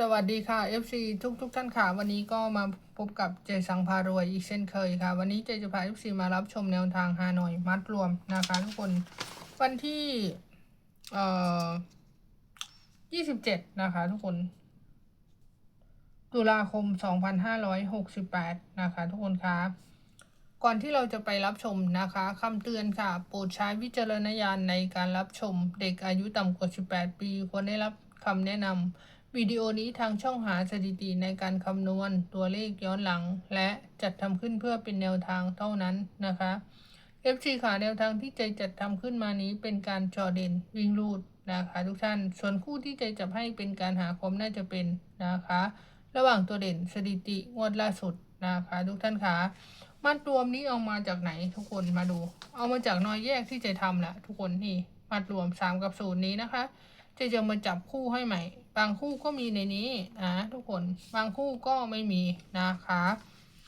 สวัสดีค่ะ FC ทุกทุกท่านค่ะ วันนี้ก็มาพบกับเจสังพารวยอีกเช่นเคยค่ะ วันนี้เจจะพา FC มารับชมแนวทางฮานอยมัดรวมนะคะทุกคนวันที่เอ่อ27 นะคะทุกคน ตุลาคม 2568 นะคะทุกคนคะก่อนที่เราจะไปรับชมนะคะคำเตือนค่ะ โปรดใช้วิจารณญาณในการรับชมเด็กอายุต่ำกว่า 18 ปีควรได้รับคำแนะนำ วิดีโอนี้ทางช่องหาสถิติในการคำนวณตัวเลขย้อนหลัง และจัดทำขึ้นเพื่อเป็นแนวทางเท่านั้นนะคะ FC ขาแนวทางที่ใจจัดทำขึ้นมานี้เป็นการจอเด่นวิ่งรูดนะคะทุกท่าน ส่วนคู่ที่ใจจับให้เป็นการหาความน่าจะเป็นนะคะ ระหว่างตัวเด่นสถิติงวดล่าสุดนะคะทุกท่านคะมัดรวมนี้เอามาจากไหนทุกคนมาดู เอามาจากน้อยแยกที่ใจทำแหละทุกคนนี่มัดรวม3กับศูนย์นี้นะคะ ใจจะมาจับคู่ให้ใหม่ บางคู่ก็มีในนี้นะทุกคนบางคู่ก็ไม่มีนะคะ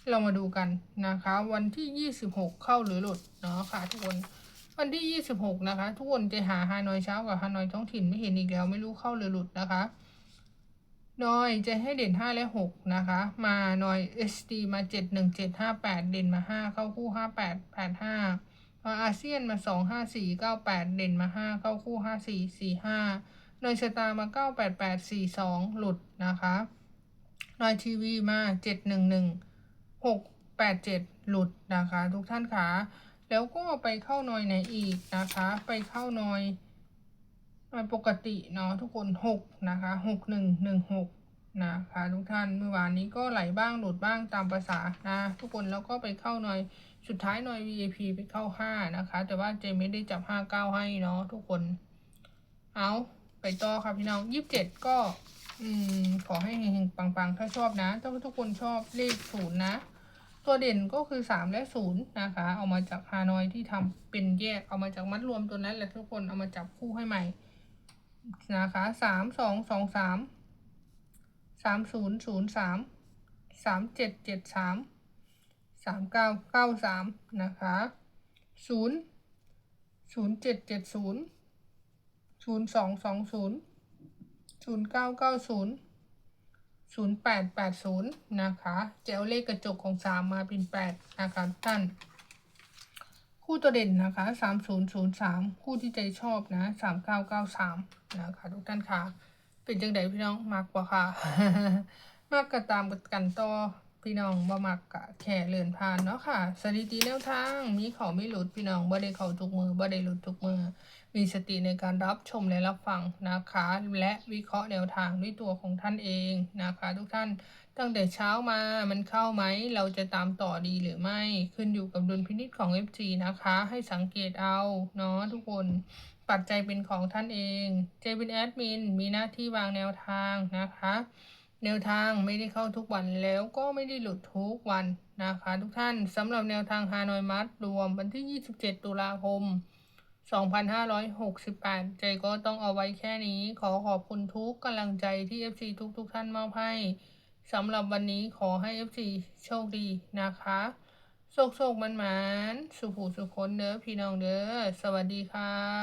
เรามาดูกันนะคะ วันที่ 26 เข้าหรือหลุดเนาะค่ะทุกคนวันที่ 26 นะคะ ทุกคนจะหาฮานอยเช้ากับฮานอยท้องถิ่นไม่เห็นอีกแล้วไม่รู้เข้าหรือหลุดนะคะนอยจะให้เด่น 5 และ 6 นะคะ มานอย SD มา 7 1 7 5 8 เด่นมา 5 เข้าคู่ 5 8 8 5 มาอาเซียนมา 2 5 4 9 8เด่นมา 5 เข้าคู่ 5 4 4 5นอยสตามา 9 8 8 4 2 หลุดนะคะนอยทีวีมา 7 1 1หกแปดเจ็ดหลุดนะคะ ทุกท่านคะแล้วก็ไปเข้านอยไหนอีกนะคะ ไปเข้านอยนอยปกติเนาะทุกคนหกนะคะหกหนึ่งหนึ่งหกนะคะทุกท่านเมื่อวานนี้ก็ไหลบ้างหลุดบ้างตามภาษานะทุกคนแล้วก็ไปเข้านอยสุดท้ายนอย VIP ไปเข้าห้านะคะ แต่ว่าเจไม่ได้จับห้าเก้าให้เนาะทุกคนเอา ไปต่อค่ะพี่น้องยี่สิบเจ็ดก็ อืม ขอให้เฮงๆปังๆ ถ้าชอบนะ ถ้าทุกคนชอบเลขศูนย์นะ ตัวเด่นก็คือสามและศูนย์นะคะ เอามาจากฮานอยที่ทำเป็นแยก เอามาจากมัดรวมตัวนั้นแหละทุกคน เอามาจับคู่ให้ใหม่นะคะสามสองสองสามสามศูนย์ศูนย์สามสามเจ็ดเจ็ดสามสามเก้าเก้าสามนะคะศูนย์ศูนย์เจ็ดเจ็ดศูนย์ ศูนย์สองสองศูนย์ศูนย์เก้าเก้าศูนย์ศูนย์แปดแปดศูนย์นะคะจะเอาเลขกระจกของสามมาเป็นแปดนะคะทุกท่าน คู่ตัวเด่นนะคะสามศูนย์ศูนย์สามคู่ที่ใจชอบนะสามเก้าเก้าสามนะคะทุกท่านค่ะเป็นจังไดพี่น้องมากกว่าค่ะ มากก็ตามกันต่อ พี่น้องบ่มักกะแค่เลื่อนผ่านเนาะค่ะ สถิติแนวทางมีเขาไม่หลุดพี่น้องบ่ได้เขาทุกมือบ่ได้หลุดทุกมือ มีสติในการรับชมและรับฟังนะคะ และวิเคราะห์แนวทางด้วยตัวของท่านเองนะคะ ทุกท่านตั้งแต่เช้ามามันเข้าไหม เราจะตามต่อดีหรือไม่ขึ้นอยู่กับดุลพินิจของ FG นะคะ ให้สังเกตเอาเนาะทุกคนปัจจัยเป็นของท่านเองเจเป็นแอดมินมีหน้าที่วางแนวทางนะคะ แนวทางไม่ได้เข้าทุกวันแล้วก็ไม่ได้หลุดทุกวันนะคะ ทุกท่านสำหรับแนวทางฮานอยมัดรวมวันที่ 27 ตุลาคม 2568 ใจก็ต้องเอาไว้แค่นี้ ขอขอบคุณทุกกำลังใจที่ FC ทุกทุกท่านมอบให้สำหรับวันนี้ขอให้ FC โชคดีนะคะโชคโชคมันมันๆสุขหูสุขคนเด้อพี่น้องเด้อสวัสดีค่ะ